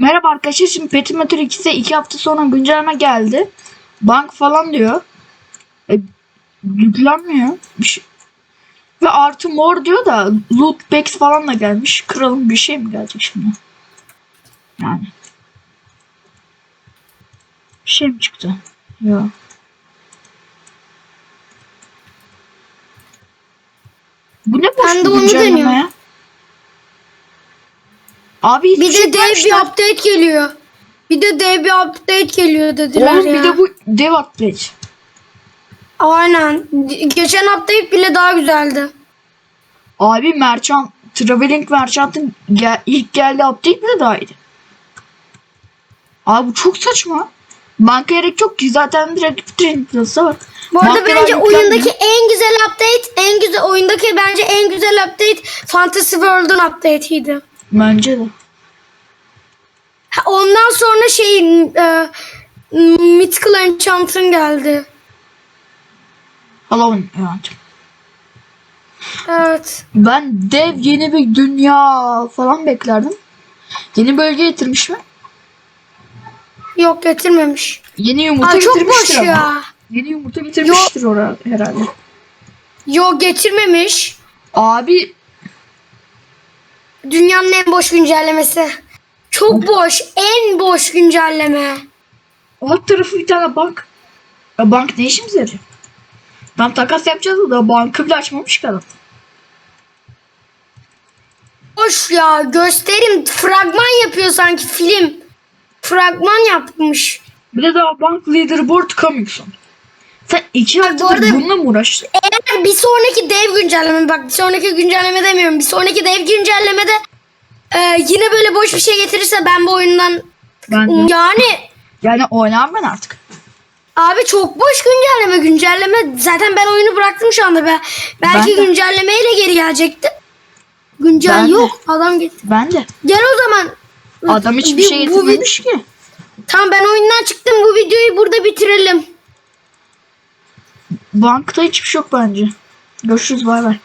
Merhaba arkadaşlar şimdi Petimeter 2'se 2 hafta sonra güncelleme geldi. Bank falan diyor. E, yüklenmiyor. Bir şey. Ve artı mor diyor da loot packs falan da gelmiş. Kralın bir şey mi gelecek şimdi? Yani. Bir şey mi çıktı? Yok. Bu ne boş Ben de onu? Abi Bir şey de dev bir update geliyor. Bir de dev bir update geliyor dediler Oğlum ya. bir de bu dev update. Aynen. Geçen update bile daha güzeldi. Abi Merchant, Traveling Merchant'ın gel- ilk geldiği update bile daha iyiydi. Abi bu çok saçma. Banka gerek yok ki zaten direkt Trend Plus'a var. Bu arada Bankalar bence oyundaki en güzel update, en güzel oyundaki bence en güzel update Fantasy World'un update'iydi. Bence de. Ha, Ondan sonra şey e, Mythical Enchant'ın geldi. Halloween evet. Evet. Ben dev yeni bir dünya falan beklerdim. Yeni bölge getirmiş mi? Yok getirmemiş. Yeni yumurta Aa, çok boş getirmiştir ama. ya. Yeni yumurta getirmiştir oraya herhalde. Yok getirmemiş. Abi Dünyanın en boş güncellemesi. Çok boş. En boş güncelleme. alt tarafı bir tane bank. Ya bank ne işimize yarayacak? Tam takas yapacağız da bankı bile açmamış ki adam. Boş ya. Gösterim. Fragman yapıyor sanki film. Fragman yapmış. Bir de daha bank leaderboard coming soon. Sen iki Bak bu arada- bununla mı uğraştın? Eğer bir sonraki dev güncelleme bak bir sonraki güncelleme demiyorum. Bir sonraki dev güncellemede e, yine böyle boş bir şey getirirse ben bu oyundan Ben de. yani Yani oynamam ben artık. abi çok boş güncelleme güncelleme zaten ben oyunu bıraktım şu anda be. Belki Ben de. güncellemeyle geri gelecekti. Güncel Ben de. yok adam git. Ben de. Gel o zaman. Adam hiçbir Bir- şey bu getirmemiş ki. Tamam ben oyundan çıktım. Bu videoyu burada bitirelim. Bankta hiçbir şey yok bence. Görüşürüz bay bay.